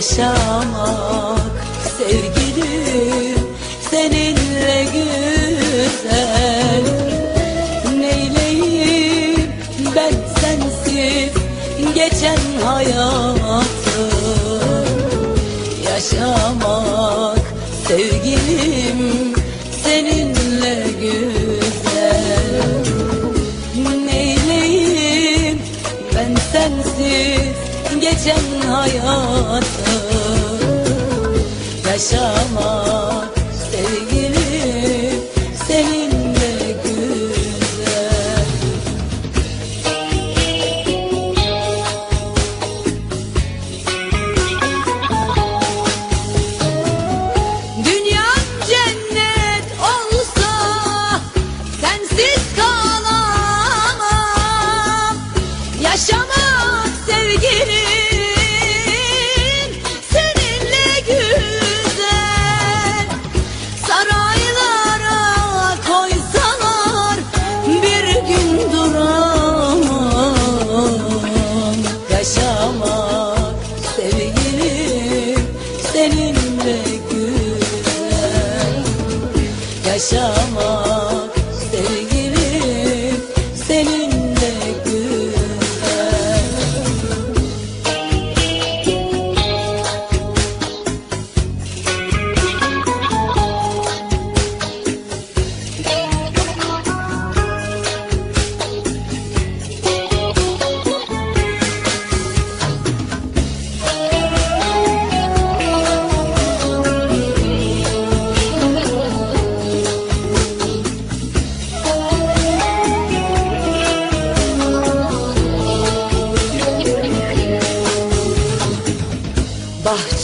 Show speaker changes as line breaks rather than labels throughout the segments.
Yaşamak sevgilim seninle güzel. Neyleyim ben sensiz geçen hayatı? Yaşamak sevgilim seninle güzel. Neyleyim ben sensiz geçen hayatı Yaşamak sevgilim Yaşamak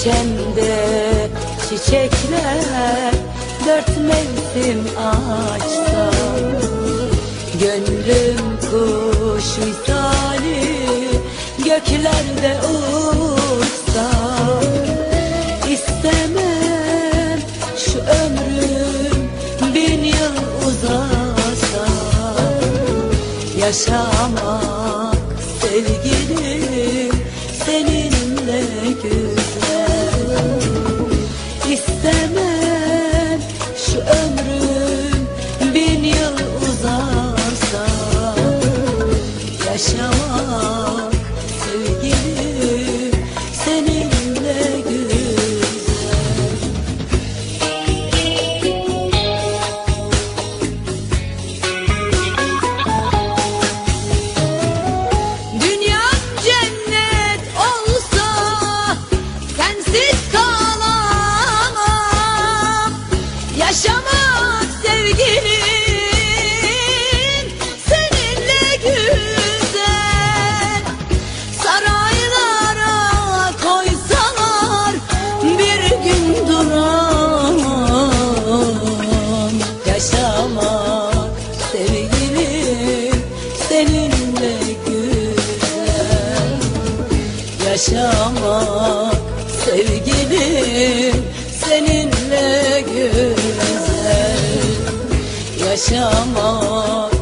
Bahçemde çiçekler dört mevsim açsa Gönlüm kuş misali göklerde uçsa İstemem şu ömrüm bin yıl uzasa. Yaşamak Yaşamak sevgilim seninle güzel Yaşamak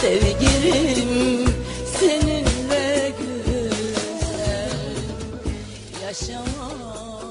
sevgilim seninle güzel Yaşamak